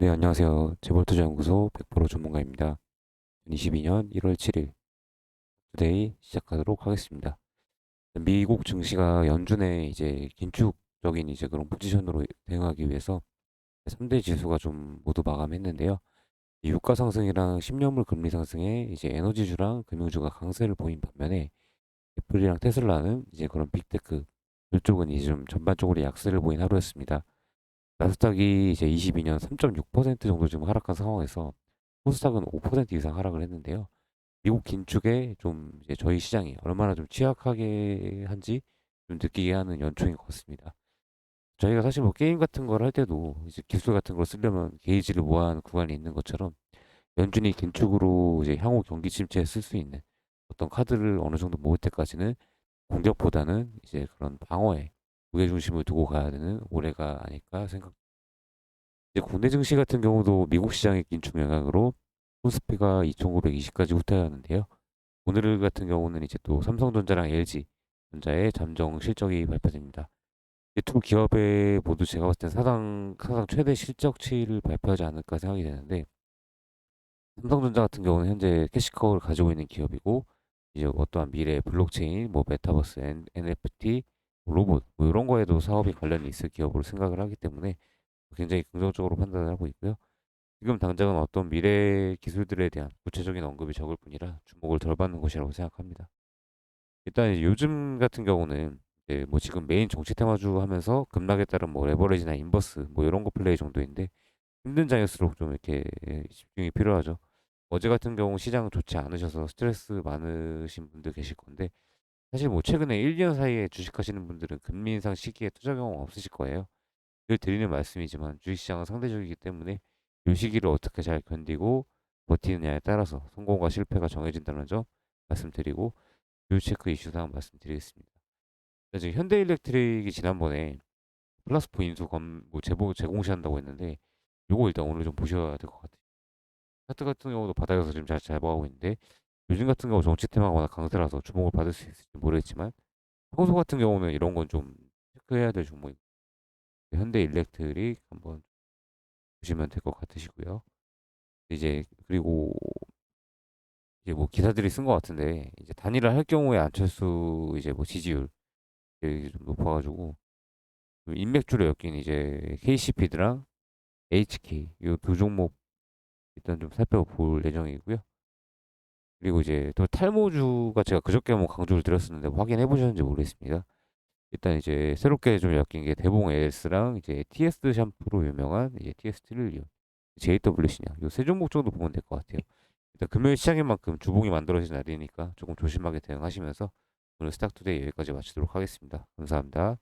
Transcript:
네, 안녕하세요. 재벌투자연구소 100% 전문가입니다. 2022년 1월 7일 투데이 시작하도록 하겠습니다. 미국 증시가 연준에 이제 긴축적인 이제 그런 포지션으로 대응하기 위해서 3대 지수가 좀 모두 마감했는데요. 이 유가 상승이랑 10년물 금리 상승에 이제 에너지주랑 금융주가 강세를 보인 반면에 애플이랑 테슬라는 이제 그런 빅테크 이쪽은 이제 좀 전반적으로 약세를 보인 하루였습니다. 나스닥이 이제 22년 3.6% 정도 지금 하락한 상황에서 코스닥은 5% 이상 하락을 했는데요. 미국 긴축에 좀 이제 저희 시장이 얼마나 좀 취약하게 한지 좀 느끼게 하는 연초인 것 같습니다. 저희가 사실 뭐 게임 같은 걸 할 때도 이제 기술 같은 걸 쓰려면 게이지를 모아하는 구간이 있는 것처럼 연준이 긴축으로 이제 향후 경기 침체에 쓸 수 있는 어떤 카드를 어느 정도 모을 때까지는 공격보다는 이제 그런 방어에 무게중심을 두고 가야 되는 올해가 아닐까 생각. 이제 국내 증시 같은 경우도 미국 시장의 긴축 영향으로 코스피가 2,920까지 후퇴하는데요. 오늘 같은 경우는 이제 또 삼성전자랑 LG전자의 잠정 실적이 발표됩니다. 이두 기업의 모두 제가 봤을 때 사상 사상 최대 실적치를 발표하지 않을까 생각이 되는데 삼성전자 같은 경우는 현재 캐시커를 가지고 있는 기업이고 이제 어떠한 미래 블록체인, 뭐 메타버스, NFT, 로봇 뭐 이런 거에도 사업이 관련이 있을 기업으로 생각을 하기 때문에 굉장히 긍정적으로 판단을 하고 있고요. 지금 당장은 어떤 미래 기술들에 대한 구체적인 언급이 적을 뿐이라 주목을 덜 받는 것이라고 생각합니다. 일단 요즘 같은 경우는 이제 뭐 지금 메인 정치 테마주 하면서 급락에 따른 뭐 레버리지나 인버스 뭐 이런 거 플레이 정도인데 힘든 장일수록 좀 이렇게 집중이 필요하죠. 어제 같은 경우 시장 좋지 않으셔서 스트레스 많으신 분들 계실 건데 사실 뭐 최근에 1년 사이에 주식하시는 분들은 금리 인상 시기에 투자 경험 없으실 거예요. 늘 드리는 말씀이지만 주식시장은 상대적이기 때문에 이 시기를 어떻게 잘 견디고 버티느냐에 따라서 성공과 실패가 정해진다는 점 말씀드리고 뷰체크 이슈상 말씀드리겠습니다. 지금 현대일렉트릭이 지난번에 플라스포 인수 검, 뭐 제보 제공시한다고 했는데 요거 일단 오늘 좀 보셔야 될 것 같아요. 차트 같은 경우도 바닥에서 지금 잘 잡아가고 있는데 요즘 같은 경우 정치 테마가 워낙 강세라서 주목을 받을 수 있을지 모르겠지만 평소 같은 경우는 이런 건 좀 체크해야 될 종목 현대 일렉트릭 한번 보시면 될 것 같으시고요. 이제 그리고 이제 뭐 기사들이 쓴 것 같은데 이제 단일화 할 경우에 안철수 이제 뭐 지지율 좀 높아가지고 인맥주로 엮인 이제 KCP드랑 HK 이 두 종목 일단 좀 살펴볼 예정이고요. 그리고 이제 또 탈모주가 제가 그저께 한번 강조를 드렸었는데 확인해 보셨는지 모르겠습니다. 일단 이제 새롭게 좀 엮인 게 대봉 AS랑 이제 TS 샴푸로 유명한 이제 TS 트릴리온, JWC냐 이세 종목 정도 보면 될 것 같아요. 일단 금요일 시장인 만큼 주봉이 만들어진 날이니까 조금 조심하게 대응하시면서 오늘 스탁투데이 여기까지 마치도록 하겠습니다. 감사합니다.